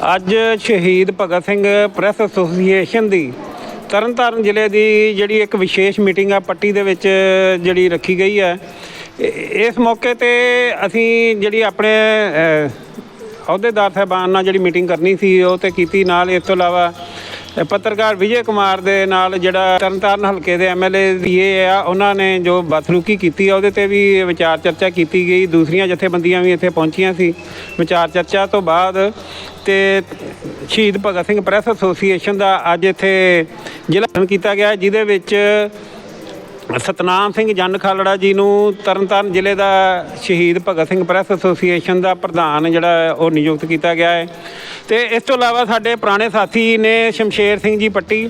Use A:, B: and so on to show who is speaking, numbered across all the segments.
A: ਅੱਜ ਸ਼ਹੀਦ Bhagat Singh press association ਦੀ ਤਰਨਤਾਰਨ ਜ਼ਿਲ੍ਹੇ ਦੀ ਜਿਹੜੀ ਇੱਕ ਵਿਸ਼ੇਸ਼ ਮੀਟਿੰਗ ਆ, ਪੱਟੀ ਦੇ ਵਿੱਚ ਜਿਹੜੀ ਰੱਖੀ ਗਈ ਹੈ ਇਸ ਮੌਕੇ ਤੇ ਅਸੀਂ ਜਿਹੜੀ ਆਪਣੇ ਅਹੁਦੇਦਾਰ ਸਾਹਿਬਾਨ ਨਾਲ ਜਿਹੜੀ ਮੀਟਿੰਗ ਕਰਨੀ ਸੀ, ਉਹ ਤੇ ਕੀਤੀ। ਨਾਲ ਇਸ ਤੋਂ ਇਲਾਵਾ ਅ, ਪੱਤਰਕਾਰ ਵਿਜੇ ਕੁਮਾਰ ਦੇ ਨਾਲ ਜਿਹੜਾ ਤਰਨਤਾਰਨ ਹਲਕੇ ਦੇ ਐਮਐਲਏ ਦੀ ਇਹ ਆ ਉਹਨਾਂ ਨੇ ਜੋ ਬਦਸਲੂਕੀ ਕੀਤੀ ਆ ਉਹਦੇ ਤੇ ਵੀ ਵਿਚਾਰ ਚਰਚਾ ਕੀਤੀ ਗਈ। ਦੂਸਰੀਆਂ ਜਥੇਬੰਦੀਆਂ ਵੀ ਇੱਥੇ ਪਹੁੰਚੀਆਂ ਸੀ ਵਿਚਾਰ ਚਰਚਾ ਤੋਂ ਬਾਅਦ ਤੇ ਸ਼ਹੀਦ ਭਗਤ ਸਿੰਘ ਪ੍ਰੈਸ ਐਸੋਸੀਏਸ਼ਨ ਦਾ ਅੱਜ ਇੱਥੇ ਜ਼ਿਲ੍ਹਾ ਕੀਤਾ ਗਿਆ ਜਿਹਦੇ ਵਿੱਚ ਸਤਨਾਮ ਸਿੰਘ ਜੰਨ ਖਾਲੜਾ ਜੀ ਨੂੰ ਤਰਨਤਾਰਨ ਜ਼ਿਲ੍ਹੇ ਦਾ ਸ਼ਹੀਦ ਭਗਤ ਸਿੰਘ ਪ੍ਰੈਸ ਐਸੋਸੀਏਸ਼ਨ ਦਾ ਪ੍ਰਧਾਨ ਜਿਹੜਾ ਉਹ ਨਿਯੁਕਤ ਕੀਤਾ ਗਿਆ ਹੈ। ਤੇ ਇਸ ਤੋਂ ਇਲਾਵਾ ਸਾਡੇ ਪੁਰਾਣੇ ਸਾਥੀ ਨੇ ਸ਼ਮਸ਼ੇਰ ਸਿੰਘ ਜੀ ਪੱਟੀ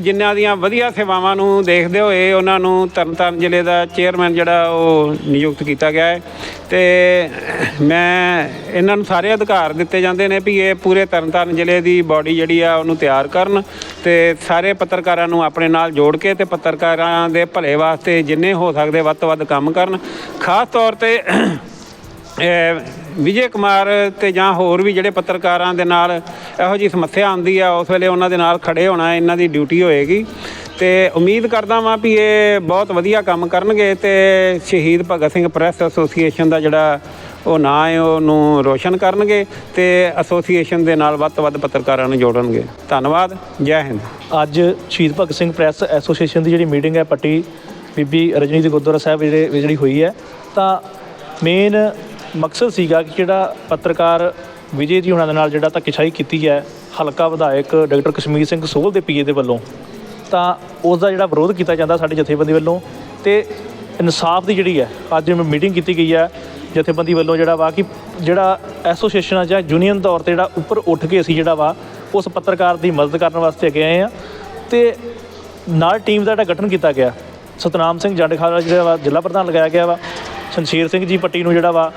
A: ਜਿਨ੍ਹਾਂ ਦੀਆਂ ਵਧੀਆ ਸੇਵਾਵਾਂ ਨੂੰ ਦੇਖਦੇ ਹੋਏ ਉਹਨਾਂ ਨੂੰ ਤਰਨਤਾਰਨ ਜ਼ਿਲ੍ਹੇ ਦਾ ਚੇਅਰਮੈਨ ਜਿਹੜਾ, ਉਹ ਨਿਯੁਕਤ ਕੀਤਾ ਗਿਆ ਹੈ। ਤੇ ਮੈਂ ਇਹਨਾਂ ਨੂੰ ਸਾਰੇ ਅਧਿਕਾਰ ਦਿੱਤੇ ਜਾਂਦੇ ਨੇ ਵੀ ਇਹ ਪੂਰੇ ਤਰਨਤਾਰਨ ਜ਼ਿਲ੍ਹੇ ਦੀ ਬਾਡੀ ਜਿਹੜੀ ਆ, ਉਹਨੂੰ ਤਿਆਰ ਕਰਨ। ਤੇ ਸਾਰੇ ਪੱਤਰਕਾਰਾਂ ਨੂੰ ਆਪਣੇ ਨਾਲ ਜੋੜ ਕੇ ਤੇ ਪੱਤਰਕਾਰਾਂ ਦੇ ਭਲੇ ਵਾਸਤੇ ਜਿੰਨੇ ਹੋ ਸਕਦੇ ਵੱਧ ਤੋਂ ਵੱਧ ਕੰਮ ਕਰਨ। ਖਾਸ ਤੌਰ ਤੇ ਵਿਜੇ ਕੁਮਾਰ ਤੇ ਜਾਂ ਹੋਰ ਵੀ ਜਿਹੜੇ ਪੱਤਰਕਾਰਾਂ ਦੇ ਨਾਲ ਇਹੋ ਜੀ ਸਮੱਸਿਆ ਆਉਂਦੀ ਆ, ਉਸ ਵੇਲੇ ਉਹਨਾਂ ਦੇ ਨਾਲ ਖੜੇ ਹੋਣਾ ਇਹਨਾਂ ਦੀ ਡਿਊਟੀ ਹੋਏਗੀ। ਤੇ ਉਮੀਦ ਕਰਦਾ ਵਾਂ ਵੀ ਇਹ ਬਹੁਤ ਵਧੀਆ ਕੰਮ ਕਰਨਗੇ ਤੇ ਸ਼ਹੀਦ ਭਗਤ ਸਿੰਘ ਪ੍ਰੈਸ ਐਸੋਸੀਏਸ਼ਨ ਦਾ ਜਿਹੜਾ ਉਹ ਨਾਂ ਹੈ ਉਹਨੂੰ ਰੋਸ਼ਨ ਕਰਨਗੇ ਤੇ ਐਸੋਸੀਏਸ਼ਨ ਦੇ ਨਾਲ ਵੱਧ ਤੋਂ ਵੱਧ ਪੱਤਰਕਾਰਾਂ ਨੂੰ ਜੋੜਨਗੇ। ਧੰਨਵਾਦ, ਜੈ ਹਿੰਦ।
B: ਅੱਜ ਸ਼ਹੀਦ ਭਗਤ ਸਿੰਘ ਪ੍ਰੈਸ ਐਸੋਸੀਏਸ਼ਨ ਦੀ ਜਿਹੜੀ ਮੀਟਿੰਗ ਹੈ, ਪੱਟੀ ਬੀਬੀ ਰਜਨੀਤ ਗੁਰਦੁਆਰਾ ਸਾਹਿਬ ਜਿਹੜੇ ਜਿਹੜੀ ਹੋਈ ਹੈ, ਤਾਂ ਮੇਨ ਮਕਸਦ ਸੀਗਾ ਕਿ ਜਿਹੜਾ ਪੱਤਰਕਾਰ ਵਿਜੇ ਜੀ ਉਹਨਾਂ ਦੇ ਨਾਲ ਜਿਹੜਾ ਧੱਕੇਸ਼ਾਹੀ ਕੀਤੀ ਹੈ, ਹਲਕਾ ਵਿਧਾਇਕ ਡਾਕਟਰ ਕਸ਼ਮੀਰ ਸਿੰਘ ਸੋਹਲ ਦੇ ਪੀਏ ਦੇ ਵੱਲੋਂ, ਤਾਂ ਉਸ ਦਾ ਜਿਹੜਾ ਵਿਰੋਧ ਕੀਤਾ ਜਾਂਦਾ ਸਾਡੇ ਜਥੇਬੰਦੀ ਵੱਲੋਂ ਤੇ ਇਨਸਾਫ ਦੀ ਜਿਹੜੀ ਹੈ, ਅੱਜ ਮੀਟਿੰਗ ਕੀਤੀ ਗਈ ਹੈ ਜਥੇਬੰਦੀ ਵੱਲੋਂ ਜਿਹੜਾ ਵਾ ਕਿ ਜਿਹੜਾ ਐਸੋਸੀਏਸ਼ਨ ਜਾਂ ਯੂਨੀਅਨ ਤੌਰ ਤੇ ਜਿਹੜਾ ਉੱਪਰ ਉੱਠ ਕੇ ਅਸੀਂ ਜਿਹੜਾ ਵਾ ਉਸ ਪੱਤਰਕਾਰ ਦੀ ਮਦਦ ਕਰਨ ਵਾਸਤੇ ਅੱਗੇ ਆਏ ਆ। ਤੇ ਨਾਲ ਟੀਮ ਦਾ ਜਿਹੜਾ ਗਠਨ ਕੀਤਾ ਗਿਆ, ਸਤਨਾਮ ਸਿੰਘ ਜੰਡ ਜਿਹੜਾ ਵਾ ਜ਼ਿਲ੍ਹਾ ਪ੍ਰਧਾਨ ਲਗਾਇਆ ਗਿਆ ਵਾ, ਸ਼ਮਸ਼ੀਰ ਸਿੰਘ ਜੀ ਪੱਟੀ ਨੂੰ ਜਿਹੜਾ ਵਾ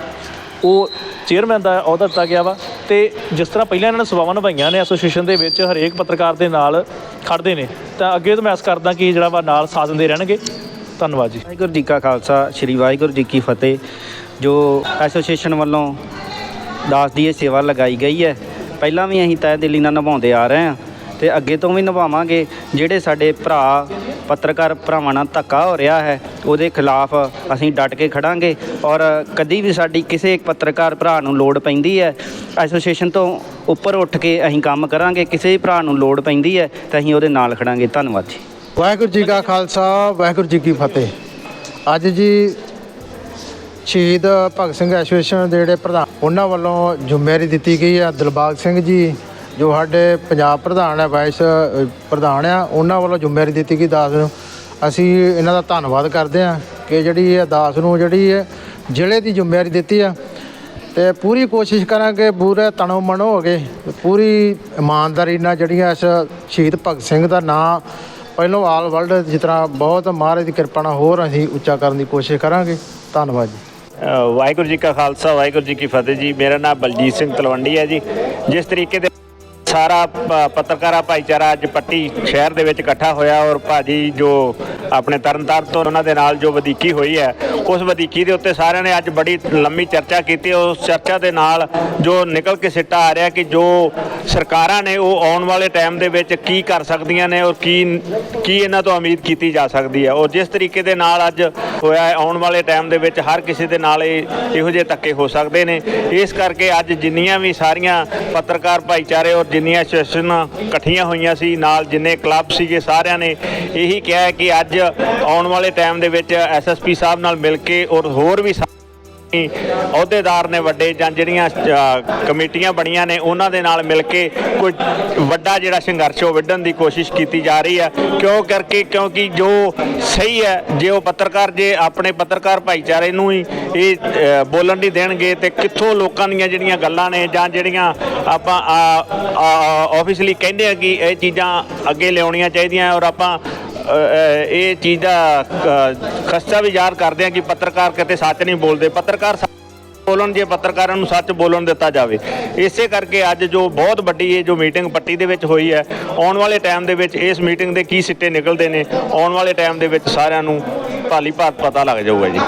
B: ਉਹ ਚੇਅਰਮੈਨ ਦਾ ਅਹੁਦਾ ਦਿੱਤਾ ਗਿਆ ਵਾ। ਤੇ ਜਿਸ ਤਰ੍ਹਾਂ ਪਹਿਲਾਂ ਇਹਨਾਂ ਨੇ ਸਭਾਵਾਂ ਨਿਭਾਈਆਂ ਨੇ ਐਸੋਸੀਏਸ਼ਨ ਦੇ ਵਿੱਚ, ਹਰੇਕ ਪੱਤਰਕਾਰ ਦੇ ਨਾਲ ਖੜਦੇ ਨੇ। ਤਾਂ ਅੱਗੇ ਤੋਂ ਮੈਂ ਆਸ ਕਰਦਾ ਕਿ ਜਿਹੜਾ ਵਾ ਨਾਲ ਸਾਥ ਦਿੰਦੇ ਰਹਿਣਗੇ। ਧੰਨਵਾਦ ਜੀ।
C: ਵਾਹਿਗੁਰੂ ਜੀ ਕਾ ਖਾਲਸਾ, ਸ੍ਰੀ ਵਾਹਿਗੁਰੂ ਜੀ ਕੀ ਫਤਿਹ। ਜੋ ਐਸੋਸੀਏਸ਼ਨ ਵੱਲੋਂ ਦਾਸ ਦੀ ਇਹ ਸੇਵਾ ਲਗਾਈ ਗਈ ਹੈ। ਪਹਿਲਾਂ ਵੀ ਅਸੀਂ ਤਹਿ ਦਿਲੀ ਨਾਲ ਨਿਭਾਉਂਦੇ ਆ ਰਹੇ ਹਾਂ ਤੇ ਅੱਗੇ ਤੋਂ ਵੀ ਨਿਭਾਵਾਂਗੇ। ਜਿਹੜੇ ਸਾਡੇ ਭਰਾ, ਪੱਤਰਕਾਰ ਭਰਾਵਾਂ ਨਾਲ ਧੱਕਾ ਹੋ ਰਿਹਾ ਹੈ, ਉਹਦੇ ਖਿਲਾਫ ਅਸੀਂ ਡਟ ਕੇ ਖੜਾਂਗੇ ਔਰ ਕਦੀ ਵੀ ਸਾਡੀ ਕਿਸੇ ਇੱਕ ਪੱਤਰਕਾਰ ਭਰਾ ਨੂੰ ਲੋੜ ਪੈਂਦੀ ਹੈ, ਐਸੋਸੀਏਸ਼ਨ ਤੋਂ ਉੱਪਰ ਉੱਠ ਕੇ ਅਸੀਂ ਕੰਮ ਕਰਾਂਗੇ। ਕਿਸੇ ਵੀ ਭਰਾ ਨੂੰ ਲੋੜ ਪੈਂਦੀ ਹੈ ਤਾਂ ਅਸੀਂ ਉਹਦੇ ਨਾਲ ਖੜਾਂਗੇ। ਧੰਨਵਾਦ ਜੀ।
D: ਵਾਹਿਗੁਰੂ ਜੀ ਕਾ ਖਾਲਸਾ, ਵਾਹਿਗੁਰੂ ਜੀ ਕੀ ਫਤਿਹ। ਅੱਜ ਜੀ ਸ਼ਹੀਦ ਭਗਤ ਸਿੰਘ ਐਸੋਸੀਏਸ਼ਨ ਦੇ ਜਿਹੜੇ ਪ੍ਰਧਾਨ, ਉਹਨਾਂ ਵੱਲੋਂ ਜ਼ਿੰਮੇਵਾਰੀ ਦਿੱਤੀ ਗਈ ਹੈ ਦਿਲਬਾਗ ਸਿੰਘ ਜੀ, ਜੋ ਸਾਡੇ ਪੰਜਾਬ ਪ੍ਰਧਾਨ ਹੈ ਵਾਈਸ ਪ੍ਰਧਾਨ ਆ, ਉਹਨਾਂ ਵੱਲੋਂ ਜ਼ਿੰਮੇਵਾਰੀ ਦਿੱਤੀ ਗਈ ਦਾਸ ਨੂੰ। ਅਸੀਂ ਇਹਨਾਂ ਦਾ ਧੰਨਵਾਦ ਕਰਦੇ ਹਾਂ ਕਿ ਜਿਹੜੀ ਇਹ ਦਾਸ ਨੂੰ ਜਿਹੜੀ ਹੈ ਜ਼ਿਲ੍ਹੇ ਦੀ ਜ਼ਿੰਮੇਵਾਰੀ ਦਿੱਤੀ ਆ। ਤੇ ਪੂਰੀ ਕੋਸ਼ਿਸ਼ ਕਰਾਂਗੇ, ਪੂਰੇ ਤਣੋ ਮਨੋ ਹੋ ਗਏ ਪੂਰੀ ਇਮਾਨਦਾਰੀ ਨਾਲ ਜਿਹੜੀਆਂ ਇਸ ਸ਼ਹੀਦ ਭਗਤ ਸਿੰਘ ਦਾ ਨਾਂ ਪਹਿਲੋਂ ਆਲ ਵਰਲਡ ਜਿਸ ਤਰ੍ਹਾਂ ਬਹੁਤ ਮਹਾਰਾਜ ਦੀ ਕਿਰਪਾ ਨਾਲ ਹੋਰ ਅਸੀਂ ਉੱਚਾ ਕਰਨ ਦੀ ਕੋਸ਼ਿਸ਼ ਕਰਾਂਗੇ। ਧੰਨਵਾਦ ਜੀ।
E: ਵਾਹਿਗੁਰੂ ਜੀ ਕਾ ਖਾਲਸਾ, ਵਾਹਿਗੁਰੂ ਜੀ ਕੀ ਫਤਿਹ ਜੀ। ਮੇਰਾ ਨਾਮ ਬਲਜੀਤ ਸਿੰਘ ਤਲਵੰਡੀ ਹੈ ਜੀ। ਜਿਸ ਤਰੀਕੇ ਦੇ ਸਾਰਾ ਪ- ਪੱਤਰਕਾਰਾ, ਭਾਈਚਾਰਾ ਅੱਜ ਪੱਟੀ ਸ਼ਹਿਰ ਦੇ ਵਿੱਚ ਇਕੱਠਾ ਹੋਇਆ ਔਰ ਭਾਜੀ ਜੋ ਆਪਣੇ ਤਰਨਤਾਰਨ ਤੋਂ ਉਹਨਾਂ ਦੇ ਨਾਲ ਜੋ ਵਧੀਕੀ ਹੋਈ ਹੈ, ਉਸ ਵਧੀਕੀ ਦੇ ਉੱਤੇ ਸਾਰਿਆਂ ਨੇ ਅੱਜ ਬੜੀ ਲੰਮੀ ਚਰਚਾ ਕੀਤੀ। ਉਸ ਚਰਚਾ ਦੇ ਨਾਲ ਜੋ ਨਿਕਲ ਕੇ ਸਿੱਟਾ ਆ ਰਿਹਾ ਕਿ ਜੋ ਸਰਕਾਰਾਂ ਨੇ ਉਹ ਆਉਣ ਵਾਲੇ ਟਾਈਮ ਦੇ ਵਿੱਚ ਕੀ ਕਰ ਸਕਦੀਆਂ ਨੇ ਔਰ ਕੀ ਕੀ ਇਹਨਾਂ ਤੋਂ ਉਮੀਦ ਕੀਤੀ ਜਾ ਸਕਦੀ ਹੈ। ਔਰ ਜਿਸ ਤਰੀਕੇ ਦੇ ਨਾਲ ਅੱਜ ਹੋਇਆ ਹੈ, ਆਉਣ ਵਾਲੇ ਟਾਈਮ ਦੇ ਵਿੱਚ ਹਰ ਕਿਸੇ ਦੇ ਨਾਲ ਇਹ ਇਹੋ ਜਿਹੇ ਧੱਕੇ ਹੋ ਸਕਦੇ ਨੇ। ਇਸ ਕਰਕੇ ਅੱਜ ਜਿੰਨੀਆਂ ਵੀ ਸਾਰੀਆਂ ਪੱਤਰਕਾਰ ਭਾਈਚਾਰੇ ਔਰ ਜਿੰਨੀਆਂ ਐਸੋਸੀਏਸ਼ਨਾਂ ਇਕੱਠੀਆਂ ਹੋਈਆਂ ਸੀ, ਨਾਲ ਜਿੰਨੇ ਕਲੱਬ ਸੀਗੇ ਸਾਰਿਆਂ ਨੇ, ਇਹੀ ਕਿਹਾ ਕਿ ਅੱਜ ਆਉਣ ਵਾਲੇ ਟਾਈਮ ਦੇ ਵਿੱਚ ਐਸਐਸਪੀ ਸਾਹਿਬ ਨਾਲ ਮਿਲ ਕੇ ਔਰ ਹੋਰ ਵੀ ਅਹੁਦੇਦਾਰ ਨੇ ਵੱਡੇ ਜਾਂ ਜਿਹੜੀਆਂ ਕਮੇਟੀਆਂ ਬਣੀਆਂ ਨੇ, ਉਹਨਾਂ ਦੇ ਨਾਲ ਮਿਲ ਕੇ ਕੋਈ ਵੱਡਾ ਜਿਹੜਾ ਸੰਘਰਸ਼ ਉਹ ਵਿੱਢਣ ਦੀ ਕੋਸ਼ਿਸ਼ ਕੀਤੀ ਜਾ ਰਹੀ ਹੈ। ਕਿਉਂ ਕਰਕੇ? ਕਿਉਂਕਿ ਜੋ ਸਹੀ ਹੈ, ਜੇ ਉਹ ਪੱਤਰਕਾਰ, ਜੇ ਆਪਣੇ ਪੱਤਰਕਾਰ ਭਾਈਚਾਰੇ ਨੂੰ ਹੀ ਇਹ ਬੋਲਣ ਨਹੀਂ ਦੇਣਗੇ, ਤੇ ਕਿੱਥੋਂ ਲੋਕਾਂ ਦੀਆਂ ਜਿਹੜੀਆਂ ਗੱਲਾਂ ਨੇ ਜਾਂ ਜਿਹੜੀਆਂ ਆਪਾਂ ਆਫੀਸ਼ਲੀ ਕਹਿੰਦੇ ਆ ਕਿ ਇਹ ਚੀਜ਼ਾਂ ਅੱਗੇ ਲਿਆਉਣੀਆਂ ਚਾਹੀਦੀਆਂ ਔਰ ਆਪਾਂ ਇਹ ਚੀਜ਼ ਦਾ ਅ, ਖਸਤਾ ਵੀ ਜ਼ਾਹਰ ਕਰਦੇ ਆ ਕਿ ਪੱਤਰਕਾਰ ਕਿਤੇ ਸੱਚ ਨਹੀਂ ਬੋਲਦੇ। ਪੱਤਰਕਾਰ ਬੋਲਣ ਜੇ ਪੱਤਰਕਾਰਾਂ ਨੂੰ ਸੱਚ ਬੋਲਣ ਦਿੱਤਾ ਜਾਵੇ। ਇਸੇ ਕਰਕੇ ਅੱਜ ਜੋ ਬਹੁਤ ਵੱਡੀ ਇਹ ਜੋ ਮੀਟਿੰਗ ਪੱਟੀ ਦੇ ਵਿੱਚ ਹੋਈ ਹੈ ਆਉਣ ਵਾਲੇ ਟਾਈਮ ਦੇ ਵਿੱਚ ਇਸ ਮੀਟਿੰਗ ਦੇ ਕੀ ਸਿੱਟੇ ਨਿਕਲਦੇ ਨੇ ਆਉਣ ਵਾਲੇ ਟਾਈਮ ਦੇ ਵਿੱਚ ਸਾਰਿਆਂ ਨੂੰ ਭਾਲੀ ਭਾਤ ਪਤਾ ਲੱਗ ਜਾਊਗਾ ਜੀ।